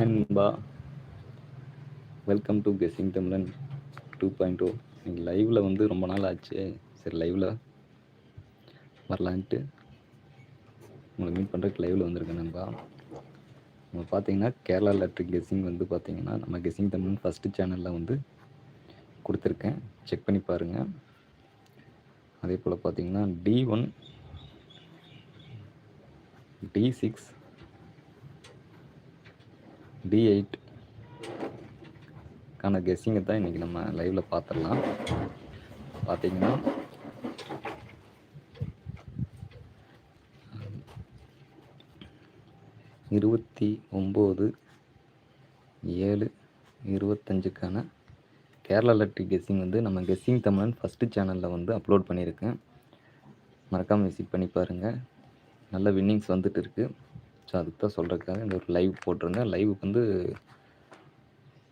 அன்பா. Welcome to guessing Tamizhan two point two நீங்கள் லைவில் வந்து ரொம்ப நாள் ஆச்சு. சரி லைவில் வரலான்ட்டு உங்களை மீட் பண்ணுறதுக்கு லைவில் வந்திருக்கேன் நண்பா. நம்ம பார்த்தீங்கன்னா கேரளா எலக்ட்ரிக் கெஸ்ஸிங் வந்து பார்த்தீங்கன்னா நம்ம கெஸிங் தமிழ் ஃபஸ்ட்டு சேனலில் வந்து கொடுத்துருக்கேன். செக் பண்ணி பாருங்கள் அதே போல் பார்த்தீங்கன்னா T one T six T eight. கான கெஸ்ஸிங்கை தான் இன்றைக்கி நம்ம லைவில் பார்த்துடலாம் பார்த்தீங்கன்னா இருபத்தி ஒம்பது ஏழு இருபத்தஞ்சுக்கான கேரளா எலக்ட்ரிக் கெஸ்ஸிங் வந்து நம்ம கெஸ்ஸிங் தமிழன் ஃபஸ்ட்டு சேனலில் வந்து அப்லோட் பண்ணியிருக்கேன். மறக்காமல் விசிட் பண்ணி பாருங்கள் நல்ல வின்னிங்ஸ் வந்துட்டு இருக்குது ஸோ அதுக்கு தான் சொல்கிறதுக்காக இந்த ஒரு லைவ் போட்டிருந்தேன். லைவுக்கு வந்து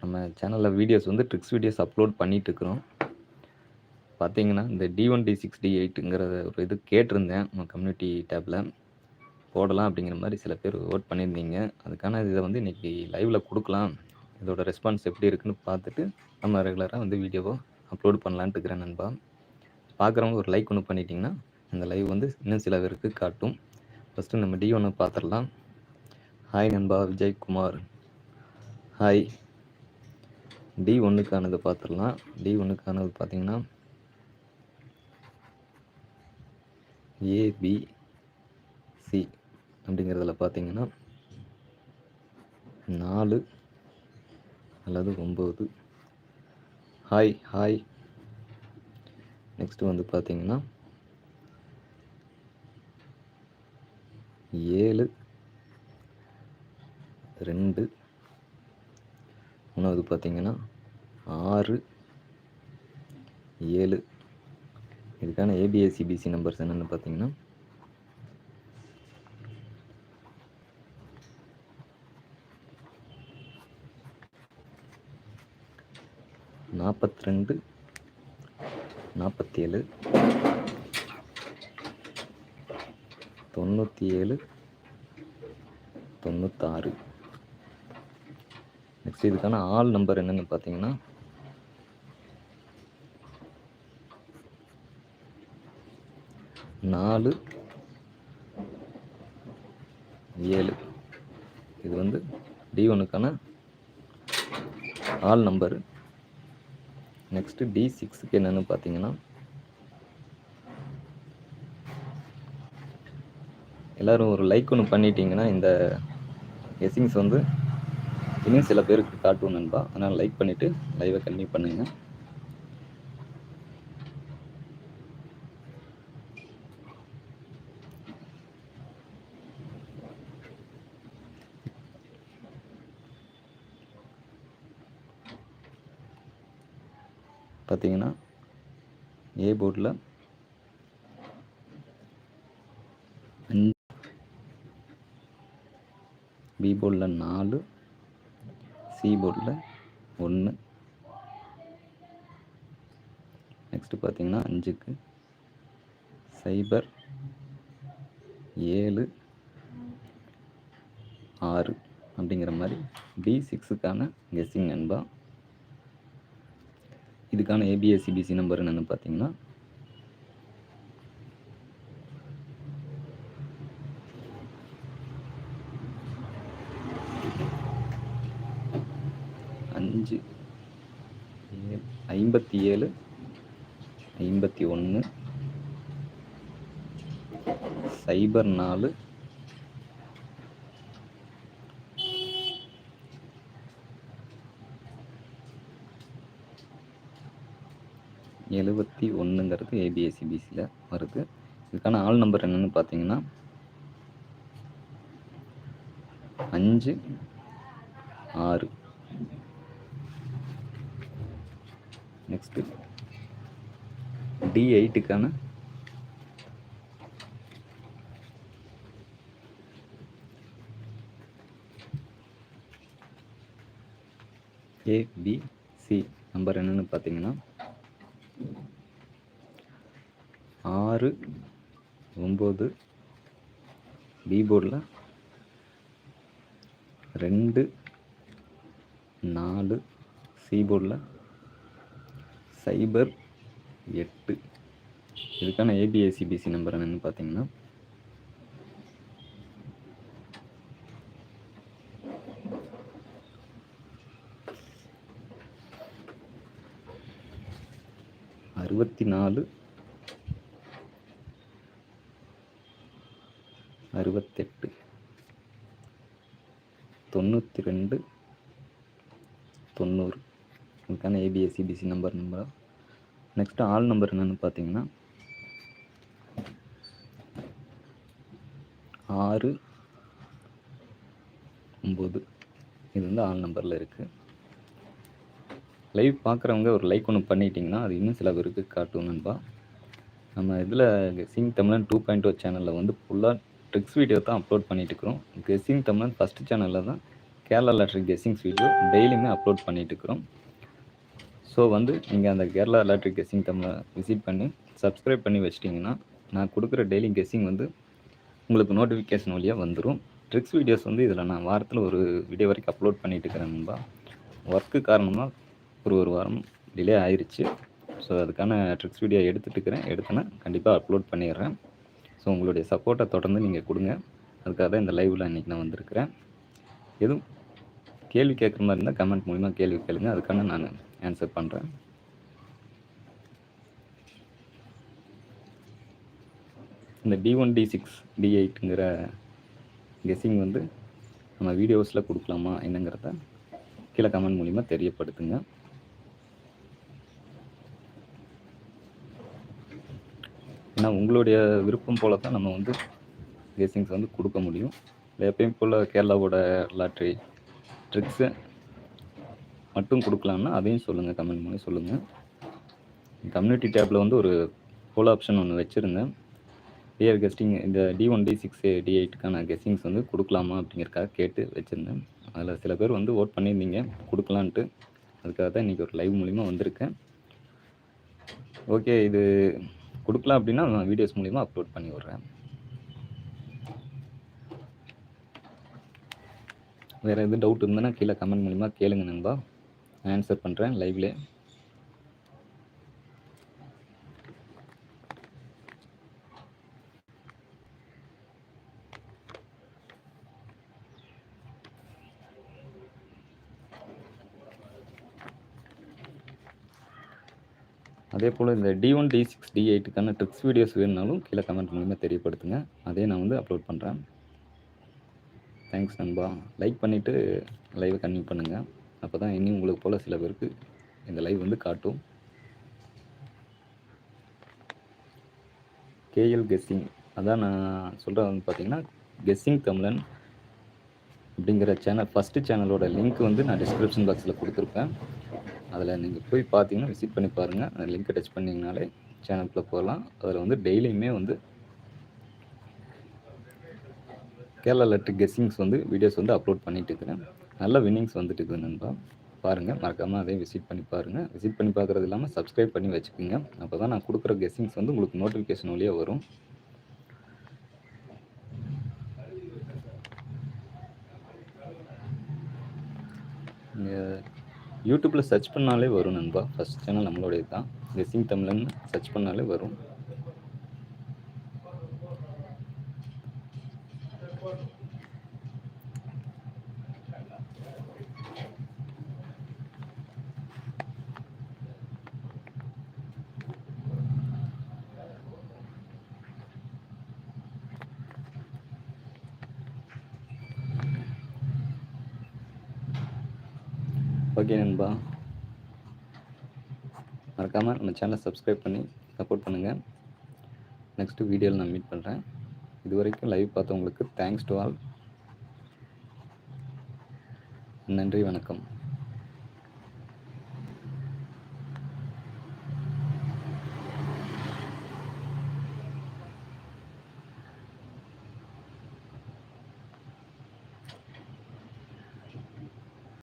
நம்ம சேனலில் வீடியோஸ் வந்து ட்ரிக்ஸ் வீடியோஸ் அப்லோட் பண்ணிகிட்ருக்குறோம் பார்த்தீங்கன்னா இந்த T one T six T எயிட்டுங்கிற ஒரு இது கேட்டிருந்தேன் நம்ம கம்யூனிட்டி டேப்பில் போடலாம் அப்படிங்கிற மாதிரி சில பேர் ஓட் பண்ணியிருந்தீங்க. அதுக்கான இதை வந்து இன்றைக்கி லைவில் கொடுக்கலாம். இதோட ரெஸ்பான்ஸ் எப்படி இருக்குன்னு பார்த்துட்டு நம்ம ரெகுலராக வந்து வீடியோவை அப்லோட் பண்ணலான்ட்டு இருக்கிறேன் நண்பா. பார்க்குறவங்க ஒரு லைக் ஒன்று பண்ணிட்டிங்கன்னா அந்த லைவ் வந்து இன்னும் சில பேருக்கு காட்டும். ஃபஸ்ட்டு நம்ம டி ஒன்று பார்த்துடலாம். ஹாய் நண்பா விஜய்குமார். ஹாய் டி ஒன்றுக்கானது பார்த்துடலாம் டி ஒன்றுக்கானது பார்த்தீங்கன்னா ஏபிசி அப்படிங்கிறதுல பார்த்தீங்கன்னா நாலு அல்லது ஒம்பது. ஹாய் ஹாய் நெக்ஸ்ட்டு வந்து பார்த்தீங்கன்னா ஏழு ரெண்டு. மூணாவது பார்த்திங்கன்னா ஆறு ஏழு. இதுக்கான ஏபிஎஸ்சிபிசி நம்பர்ஸ் என்னென்னு பார்த்தீங்கன்னா நாற்பத்தி ரெண்டு நாற்பத்தி ஏழு தொண்ணூற்றி ஏழு தொண்ணூத்தாறு. நெக்ஸ்ட் இதுக்கான ஆல் நம்பர் என்னன்னு பார்த்தீங்கன்னா நாலு ஏழு. இது வந்து டி ஒனுக்கான ஆல் நம்பரு நெக்ஸ்ட்டு டி சிக்ஸுக்கு என்னென்னு பார்த்தீங்கன்னா எல்லோரும் ஒரு லைக் ஒன்று பண்ணிட்டீங்கன்னா இந்த எஸ்ஸிங்ஸ் வந்து இன்னும் சில பேருக்கு காட்டும் நண்பா. அதனால் லைக் பண்ணிவிட்டு லைவை கண்டினியூ பண்ணுங்கள் பார்த்தீங்கன்னா ஏ போர்டில் அஞ்சு பி போர்டில் நாலு சி போர்டில் ஒன்று நெக்ஸ்ட்டு பார்த்தீங்கன்னா அஞ்சுக்கு. சைபர் ஏழு. ஆறு அப்படிங்கிற மாதிரி பி சிக்ஸுக்கான கெஸ்ஸிங் நண்பா இதுக்கான ஏபிஎஸ்சிபிசி நம்பர் என்னென்னு பார்த்தீங்கன்னா அஞ்சு ஐம்பத்தி ஏழு ஐம்பத்தி ஒன்று சைபர் நாலு எழுபத்தி ஒன்றுங்கிறது ஏபிஎஸ்சிபிசியில் வருது. இதுக்கான ஆள் நம்பர் என்னென்னு பார்த்தீங்கன்னா அஞ்சு ஆறு. நெக்ஸ்ட்டு டி எயிட்டுக்கான ஏபிசி நம்பர் என்னென்னு பார்த்தீங்கன்னா ஆறு ஒம்பது பி போர்டில் ரெண்டு நாலு சீபோர்டில் சைபர் எட்டு. இதுக்கான ஏபிஎஸ்சிபிசி நம்பர் என்னென்னு பார்த்தீங்கன்னா அறுபத்தி நாலு அறுபத்தெட்டு. தொண்ணூற்றி ரெண்டு தொண்ணூறு. இதுக்கான ABSCBC number number next all number என்னென்னு பார்த்தீங்கன்னா ஆறு ஒம்பது இது வந்து ஆள் நம்பரில் இருக்குது லைவ் பார்க்குறவங்க ஒரு லைக் ஒன்று பண்ணிட்டீங்கன்னா அது இன்னும் சில பேருக்கு காட்டும் நண்பா. நம்ம இதில் கெஸ்ஸிங் தமிழன் டூ பாயிண்ட் ஓ சேனலில் வந்து ஃபுல்லாக ட்ரிக்ஸ் வீடியோ தான் அப்லோட் பண்ணிட்டு இருக்கிறோம். கெஸ்ஸிங் தமிழன் ஃபஸ்ட்டு சேனலில் தான் கேரளா லாட்ரி கெஸ்ஸிங்ஸ் வீடியோ டெய்லியுமே அப்லோட் பண்ணிட்டு இருக்கிறோம். ஸோ வந்து நீங்கள் அந்த கேரளா லாட்ரி கெஸ்ஸிங் தமிழை விசிட் பண்ணி சப்ஸ்கிரைப் பண்ணி வச்சிட்டிங்கன்னா நான் கொடுக்குற டெய்லி கெஸ்ஸிங் வந்து உங்களுக்கு நோட்டிஃபிகேஷன் வழியாக வந்துடும் ட்ரிக்ஸ் வீடியோஸ் வந்து இதில் நான் வாரத்தில் ஒரு வீடியோ வரைக்கும் அப்லோட் பண்ணிட்டு இருக்கிறேன் நண்பா ஒர்க்கு காரணமாக ஒரு ஒரு வாரம் டிலே ஆயிடுச்சு ஸோ அதுக்கான ட்ரிக்ஸ் வீடியோ எடுத்துகிட்டு இருக்கிறேன். எடுத்தேன்னா கண்டிப்பாக அப்லோட் பண்ணிடுறேன். ஸோ உங்களுடைய சப்போர்ட்டை தொடர்ந்து நீங்கள் கொடுங்க. அதுக்காக தான் இந்த லைவில் இன்றைக்கி நான் வந்திருக்கிறேன். எதுவும் கேள்வி கேட்குற மாதிரி இருந்தால் கமெண்ட் மூலிமா கேள்வி கேளுங்க. அதுக்கான நான் ஆன்சர் பண்ணுறேன் இந்த T one T six T எயிட்டுங்கிற guessing வந்து நம்ம வீடியோஸில் கொடுக்கலாமா என்னங்கிறத கீழே கமெண்ட் மூலிமா தெரியப்படுத்துங்க. ஏன்னா உங்களுடைய விருப்பம் போல தான் நம்ம வந்து கெஸ்ஸிங்ஸ் வந்து கொடுக்க முடியும். எப்பயும் போல் கேரளாவோட லாட்ரி ட்ரிக்ஸு மட்டும் கொடுக்கலான்னா அதையும் சொல்லுங்கள் கமெண்ட் பண்ணி சொல்லுங்கள் கம்யூனிட்டி டேப்பில் வந்து ஒரு போல் ஆப்ஷன் ஒன்று வச்சுருந்தேன். டிஆர் கெஸ்டிங் இந்த T one T six T எயிட்டுக்கான guessings வந்து கொடுக்கலாமா அப்படிங்கிறக்காக கேட்டு வச்சுருந்தேன். அதில் சில பேர் வந்து ஓட் பண்ணியிருந்தீங்க கொடுக்கலான்ட்டு. அதுக்காக தான் இன்றைக்கி ஒரு லைவ் மூலிமா வந்திருக்கேன். ஓகே இது கொடுக்கலாம் அப்படின்னா நான் வீடியோஸ் மூலிமா அப்லோட் பண்ணி விட்றேன். வேறு எதுவும் டவுட் இருந்ததுன்னா கீழே கமெண்ட் மூலிமா கேளுங்க நண்பா. ஆன்சர் பண்ணுறேன் லைவ்லே அதே போல் இந்த T one T six T எயிட்டுக்கான tricks videos வேணுனாலும் கீழே கமெண்ட் மூலிமா தெரியப்படுத்துங்க. அதே நான் வந்து அப்லோட் பண்ணுறேன் தேங்க்ஸ் நண்பா. லைக் பண்ணிவிட்டு லைவை கன்டினியூ பண்ணுங்கள் அப்போ தான் இனி உங்களுக்கு போல் சில பேருக்கு இந்த லைவ் வந்து காட்டும். கேஎல் கெஸ்ஸிங் அதான் நான் சொல்கிறது வந்து பார்த்தீங்கன்னா கெஸ்ஸிங் தமிழன் அப்படிங்கிற சேனல் ஃபஸ்ட்டு சேனலோட லிங்க் வந்து நான் டிஸ்கிரிப்ஷன் பாக்ஸில் கொடுத்துருப்பேன். அதில் நீங்கள் போய் பார்த்தீங்கன்னா விசிட் பண்ணி பாருங்கள் அந்த லிங்க்கை டச் பண்ணிங்கனாலே சேனலுக்குள்ளே போகலாம் அதில் வந்து டெய்லியுமே வந்து கேரளா லெட்ரு கெஸ்ஸிங்ஸ் வந்து வீடியோஸ் வந்து அப்லோட் பண்ணிகிட்டு இருக்கிறேன். நல்ல வின்னிங்ஸ் வந்துட்டு இருக்குது நண்பா. பாருங்கள் மறக்காமல் அதையும் விசிட் பண்ணி பாருங்கள் விசிட் பண்ணி பார்க்குறது இல்லாமல் சப்ஸ்கிரைப் பண்ணி வச்சுக்கோங்க. அப்போ தான் நான் கொடுக்குற கெஸ்ஸிங்ஸ் வந்து உங்களுக்கு நோட்டிஃபிகேஷன் வழியாக வரும். யூடியூப்பில் சர்ச் பண்ணாலே வரும் நண்பா. ஃபஸ்ட் சேனல் நம்மளுடைய தான் கெஸ்ஸிங் தமிழன்னு சர்ச் பண்ணாலே வரும். ஓகே நண்பா. மறக்காமல் நம்ம சேனலை சப்ஸ்கிரைப் பண்ணி சப்போர்ட் பண்ணுங்கள் நெக்ஸ்ட்டு வீடியோவில் நான் மீட் பண்ணுறேன் இது வரைக்கும் லைவ் பார்த்தவங்களுக்கு தேங்க்ஸ் டு ஆல் நன்றி வணக்கம்.